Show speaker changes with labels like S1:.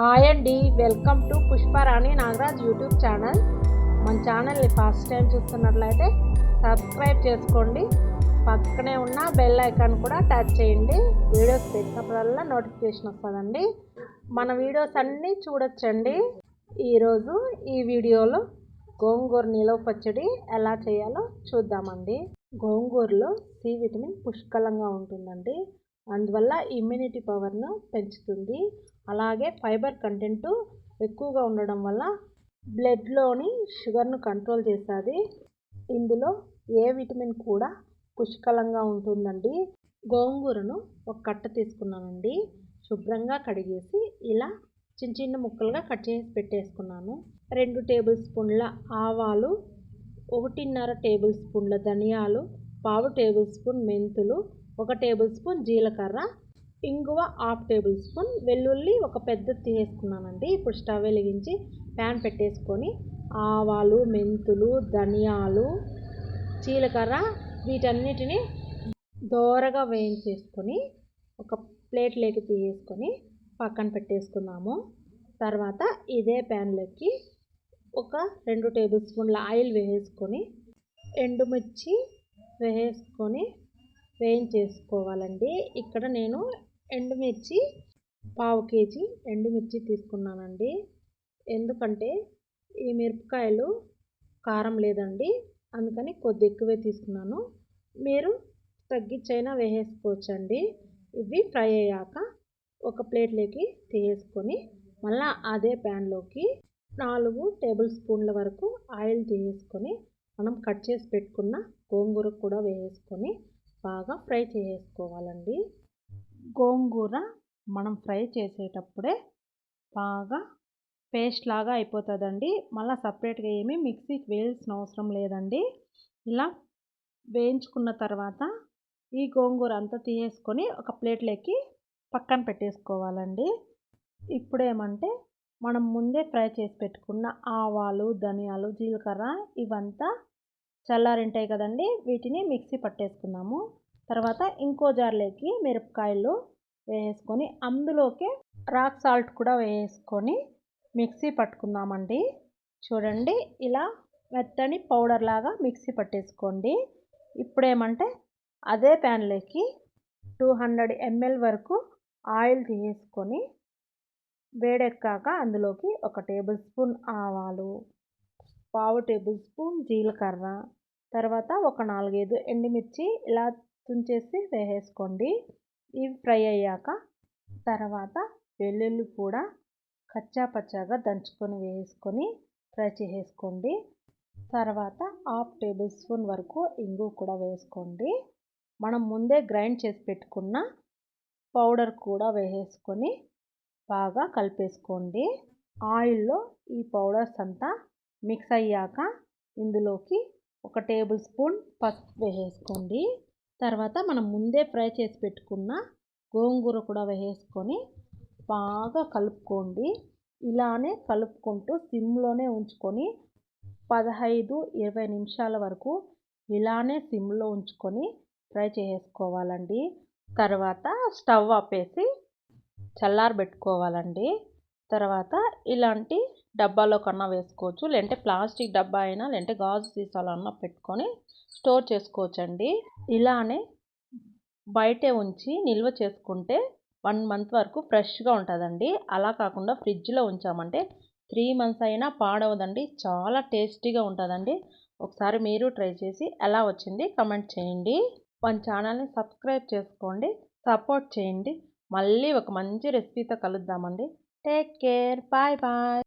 S1: Hi అండి welcome to Pushparani Nagaraj YouTube channel మన ఛానల్ని ఫస్ట్ టైం చూస్తున్నట్లయితే సబ్స్క్రైబ్ చేసుకోండి. పక్కనే ఉన్న బెల్ ఐకాన్ కూడా టచ్ చేయండి. వీడియోస్ పెట్టినప్పుడల్లా నోటిఫికేషన్ వస్తుందండి. మన వీడియోస్ అన్నీ చూడొచ్చండి. ఈరోజు ఈ వీడియోలో గోంగూర నిలవ పచ్చడి ఎలా చేయాలో చూద్దామండి. గోంగూరలో సి విటమిన్ పుష్కలంగా ఉంటుందండి. అందువల్ల ఇమ్యూనిటీ పవర్ను పెంచుతుంది. అలాగే ఫైబర్ కంటెంట్ ఎక్కువగా ఉండడం వల్ల బ్లడ్లోని షుగర్ను కంట్రోల్ చేస్తుంది. ఇందులో ఏ విటమిన్ కూడా పుష్కలంగా ఉంటుందండి. గోంగూరను ఒక కట్ట తీసుకున్నానండి. శుభ్రంగా కడిగేసి ఇలా చిన్న చిన్న ముక్కలుగా కట్ చేసి పెట్టేసుకున్నాను. రెండు టేబుల్ స్పూన్ల ఆవాలు ఒకటిన్నర టేబుల్ స్పూన్ల ధనియాలు పావు టేబుల్ స్పూన్ మెంతులు ఒక టేబుల్ స్పూన్ జీలకర్ర ఇంగువ హాఫ్ టేబుల్ స్పూన్ వెల్లుల్లి ఒక పెద్ద తీసుకున్నానండి ఇప్పుడు స్టవ్ వెలిగించి ప్యాన్ పెట్టేసుకొని ఆవాలు మెంతులు ధనియాలు జీలకర్ర వీటన్నిటిని దోరగా వేయించేసుకొని ఒక ప్లేట్లోకి తీసేసుకొని పక్కన పెట్టేసుకున్నాము. తర్వాత ఇదే ప్యాన్లోకి ఒక రెండు టేబుల్ స్పూన్ల ఆయిల్ వేసుకొని ఎండుమిర్చి వేసుకొని వేయించేసుకోవాలండి. ఇక్కడ నేను ఎండుమిర్చి పావు కేజీ ఎండుమిర్చి తీసుకున్నానండి. ఎందుకంటే ఈ మిరపకాయలు కారం లేదండి. అందుకని కొద్ది ఎక్కువే తీసుకున్నాను. మీరు తగ్గించైనా వేసేసుకోవచ్చండి. ఇవి ఫ్రై అయ్యాక ఒక ప్లేట్లోకి తీసేసుకొని మళ్ళీ అదే ప్యాన్లోకి నాలుగు టేబుల్ స్పూన్ల వరకు ఆయిల్ తీసేసుకొని మనం కట్ చేసి పెట్టుకున్న గోంగూర కూడా వేసుకొని బాగా ఫ్రై చేసుకోవాలండి. గోంగూర మనం ఫ్రై చేసేటప్పుడే బాగా పేస్ట్ లాగా అయిపోతుందండి. మళ్ళీ సపరేట్గా ఏమీ మిక్సీకి వేయాల్సిన అవసరం లేదండి. ఇలా వేయించుకున్న తర్వాత ఈ గోంగూర అంతా తీసేసుకొని ఒక ప్లేట్లోకి పక్కన పెట్టేసుకోవాలండి. ఇప్పుడేమంటే మనం ముందే ఫ్రై చేసి పెట్టుకున్న ఆవాలు ధనియాలు జీలకర్ర ఇవంతా చల్లారింటాయి కదండి. వీటిని మిక్సీ పట్టేసుకున్నాము. తర్వాత ఇంకో జార్లోకి మిరపకాయలు వేసుకొని అందులోకి రాక్ సాల్ట్ కూడా వేసుకొని మిక్సీ పట్టుకుందామండి. చూడండి ఇలా మెత్తని పౌడర్ లాగా మిక్సీ పట్టేసుకోండి. ఇప్పుడేమంటే అదే ప్యాన్లోకి టూ హండ్రెడ్ ఎంఎల్ వరకు ఆయిల్ తీసుకొని వేడెక్కాక అందులోకి ఒక టేబుల్ స్పూన్ ఆవాలు పావు టేబుల్ స్పూన్ జీలకర్ర తర్వాత ఒక నాలుగైదు ఎండుమిర్చి ఇలా తుంచేసి వేసేసుకోండి. ఇవి ఫ్రై అయ్యాక తర్వాత వెల్లుల్లి కూడా కచ్చా పచ్చాగా దంచుకొని వేసుకొని ఫ్రై చేసేసుకోండి. తర్వాత హాఫ్ టేబుల్ స్పూన్ వరకు ఇంగు కూడా వేసుకోండి. మనం ముందే గ్రైండ్ చేసి పెట్టుకున్న పౌడర్ కూడా వేసేసుకొని బాగా కలిపేసుకోండి. ఆయిల్లో ఈ పౌడర్స్ అంతా మిక్స్ అయ్యాక ఇందులోకి ఒక టేబుల్ స్పూన్ పసుపు వేసేసుకోండి. తర్వాత మనం ముందే ఫ్రై చేసి పెట్టుకున్న గోంగూర కూడా వేసుకొని బాగా కలుపుకోండి. ఇలానే కలుపుకుంటూ సిమ్లోనే ఉంచుకొని పదహైదు ఇరవై నిమిషాల వరకు ఇలానే సిమ్లో ఉంచుకొని ఫ్రై చేసుకోవాలండి. తర్వాత స్టవ్ ఆపేసి చల్లారబెట్టుకోవాలండి. తర్వాత ఇలాంటి డబ్బాలో కన్నా వేసుకోవచ్చు. లేదంటే ప్లాస్టిక్ డబ్బా అయినా లేదంటే గాజు సీసాలో అన్నా పెట్టుకొని స్టోర్ చేసుకోవచ్చండి. ఇలానే బయటే ఉంచి నిల్వ చేసుకుంటే వన్ మంత్ వరకు ఫ్రెష్గా ఉంటుందండి. అలా కాకుండా ఫ్రిడ్జ్లో ఉంచామంటే త్రీ మంత్స్ అయినా పాడవదండి. చాలా టేస్టీగా ఉంటుందండి. ఒకసారి మీరు ట్రై చేసి ఎలా వచ్చింది కమెంట్ చేయండి. మన ఛానల్ని సబ్స్క్రైబ్ చేసుకోండి. సపోర్ట్ చేయండి. మళ్ళీ ఒక మంచి రెసిపీతో కలుద్దామండి. Take care. Bye bye.